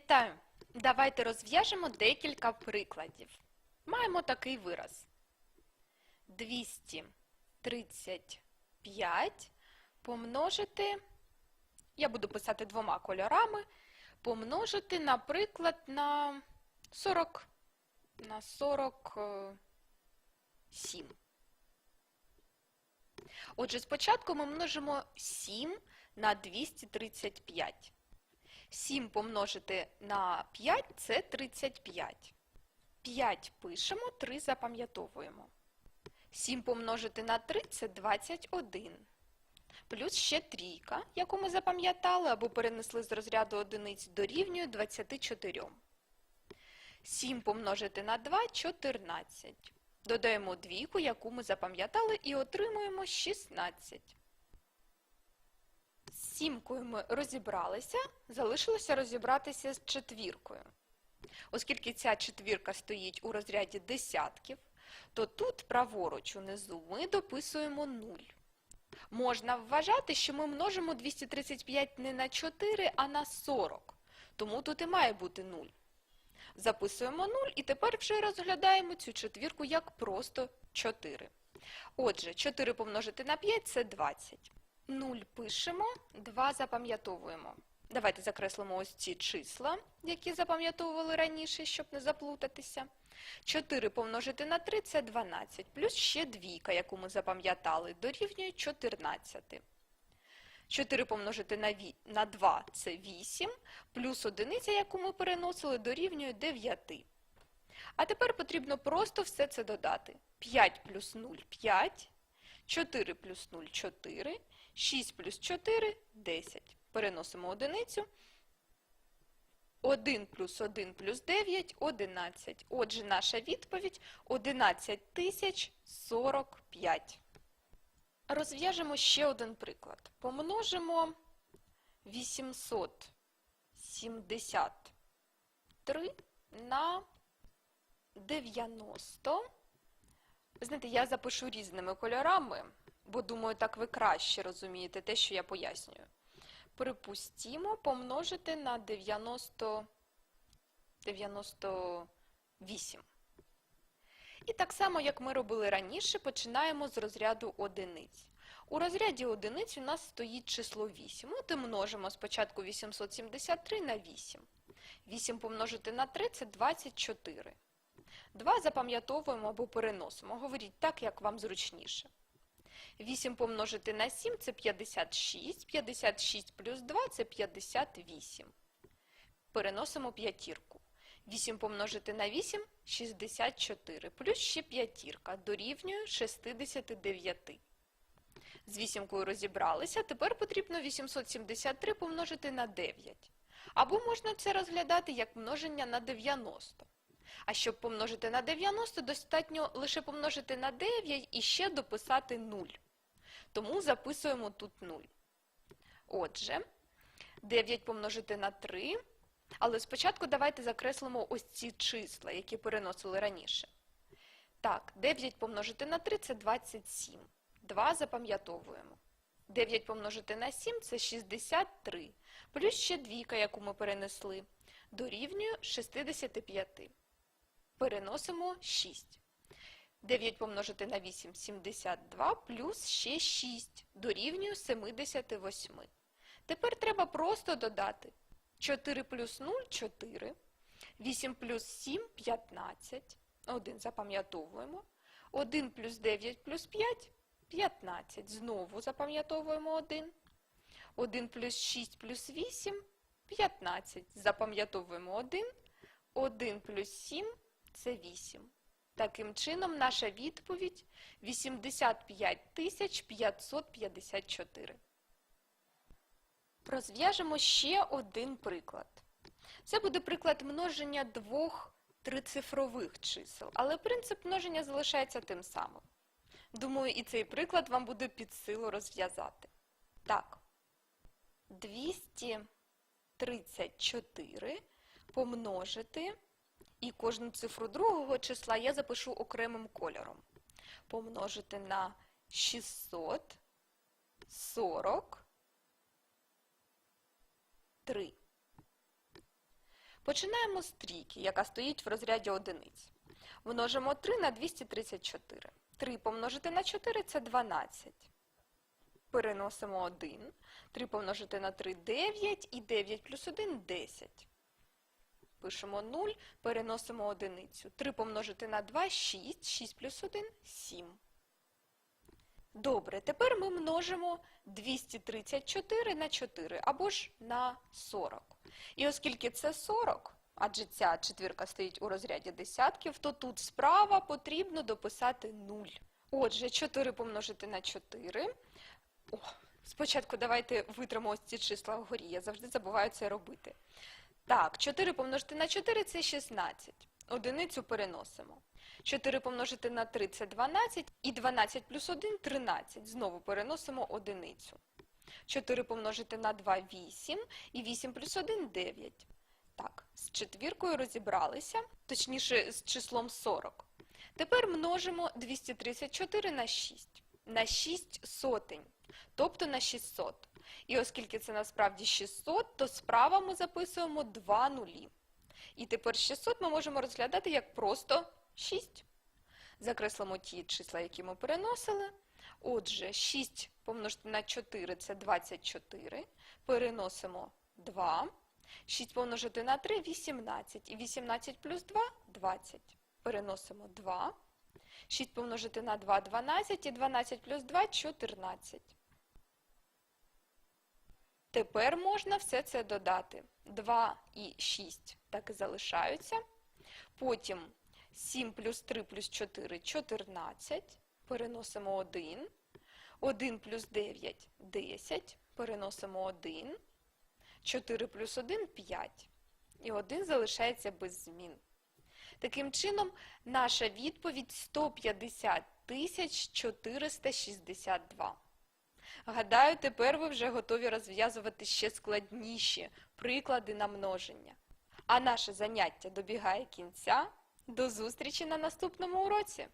Вітаю! Давайте розв'яжемо декілька прикладів. Маємо такий вираз. 235 помножити, я буду писати двома кольорами, помножити, наприклад, на 40, на 47. Отже, спочатку ми множимо 7 на 235. 7 помножити на 5 – це 35. 5 пишемо, 3 запам'ятовуємо. 7 помножити на 3 – це 21. Плюс ще трійка, яку ми запам'ятали або перенесли з розряду одиниць, дорівнює 24. 7 помножити на 2 – 14. Додаємо двійку, яку ми запам'ятали, і отримуємо 16. Сімкою ми розібралися, залишилося розібратися з четвіркою. Оскільки ця четвірка стоїть у розряді десятків, то тут праворуч унизу ми дописуємо 0. Можна вважати, що ми множимо 235 не на 4, а на 40, тому тут і має бути 0. Записуємо 0 і тепер вже розглядаємо цю четвірку як просто 4. Отже, 4 помножити на 5 – це 20. 0 пишемо, 2 запам'ятовуємо. Давайте закреслимо ось ці числа, які запам'ятовували раніше, щоб не заплутатися. 4 помножити на 3 – це 12, плюс ще двійка, яку ми запам'ятали, дорівнює 14. 4 помножити на, 2 – це 8, плюс одиниця, яку ми переносили, дорівнює 9. А тепер потрібно просто все це додати. 5 плюс 0 – 5, 4 плюс 0 – 4, 6 плюс 4 – 10. Переносимо одиницю. 1 плюс 1 плюс 9 – 11. Отже, наша відповідь – 11 тисяч 45. Розв'яжемо ще один приклад. Помножимо 873 на 90. Ви знаєте, я запишу різними кольорами, бо думаю, так ви краще розумієте те, що я пояснюю. Припустімо, помножити на 90, 98. І так само, як ми робили раніше, починаємо з розряду одиниць. У розряді одиниць у нас стоїть число 8. От і множимо спочатку 873 на 8. 8 помножити на 3 – це 24. 2 запам'ятовуємо або переносимо. Говоріть так, як вам зручніше. 8 помножити на 7 – це 56. 56 плюс 2 – це 58. Переносимо п'ятірку. 8 помножити на 8 – 64. Плюс ще п'ятірка дорівнює 69. З вісімкою розібралися, тепер потрібно 873 помножити на 9. Або можна це розглядати як множення на 90. А щоб помножити на 90, достатньо лише помножити на 9 і ще дописати 0. Тому записуємо тут 0. Отже, 9 помножити на 3. Але спочатку давайте закреслимо ось ці числа, які переносили раніше. Так, 9 помножити на 3 – це 27. 2 запам'ятовуємо. 9 помножити на 7 – це 63. Плюс ще двійка, яку ми перенесли, дорівнює 65. Переносимо 6. 9 помножити на 8 – 72, плюс ще 6 дорівнює 78. Тепер треба просто додати 4 плюс 0 – 4, 8 плюс 7 – 15, 1 запам'ятовуємо, 1 плюс 9 плюс 5 – 15, знову запам'ятовуємо 1, 1 плюс 6 плюс 8 – 15, запам'ятовуємо 1, 1 плюс 7 – це 8. Таким чином, наша відповідь – 85 554. Розв'яжемо ще один приклад. Це буде приклад множення двох трицифрових чисел, але принцип множення залишається тим самим. Думаю, і цей приклад вам буде під силу розв'язати. Так, 234 помножити, і кожну цифру другого числа я запишу окремим кольором. Помножити на 640 3. Починаємо з трійки, яка стоїть в розряді одиниць. Множимо 3 на 234. 3 помножити на 4 – це 12. Переносимо 1. 3 помножити на 3 – 9. І 9 плюс 1 – 10. Пишемо 0, переносимо одиницю. 3 помножити на 2 – 6. 6 плюс 1 – 7. Добре, тепер ми множимо 234 на 4 або ж на 40. І оскільки це 40, адже ця четвірка стоїть у розряді десятків, то тут справа потрібно дописати 0. Отже, 4 помножити на 4. О, спочатку давайте витримо ось ці числа вгорі, я завжди забуваю це робити. Так, 4 помножити на 4 – це 16. Одиницю переносимо. 4 помножити на 3 – це 12, і 12 плюс 1 – 13. Знову переносимо одиницю. 4 помножити на 2 – 8, і 8 плюс 1 – 9. Так, з четвіркою розібралися, точніше з числом 40. Тепер множимо 234 на 6. На 6 сотень, тобто на 600. І оскільки це насправді 600, то справа ми записуємо 2 нулі. І тепер 600 ми можемо розглядати як просто 6. Закреслимо ті числа, які ми переносили. Отже, 6 помножити на 4 – це 24. Переносимо 2. 6 помножити на 3 – 18. І 18 плюс 2 – 20. Переносимо 2. 6 помножити на 2 – 12. І 12 плюс 2 – 14. Тепер можна все це додати. 2 і 6 так і залишаються. Потім 7 плюс 3 плюс 4 – 14. Переносимо 1. 1 плюс 9 – 10. Переносимо 1. 4 плюс 1 – 5. І 1 залишається без змін. Таким чином, наша відповідь 150 462. Гадаю, тепер ви вже готові розв'язувати ще складніші приклади на множення. А наше заняття добігає кінця. До зустрічі на наступному уроці!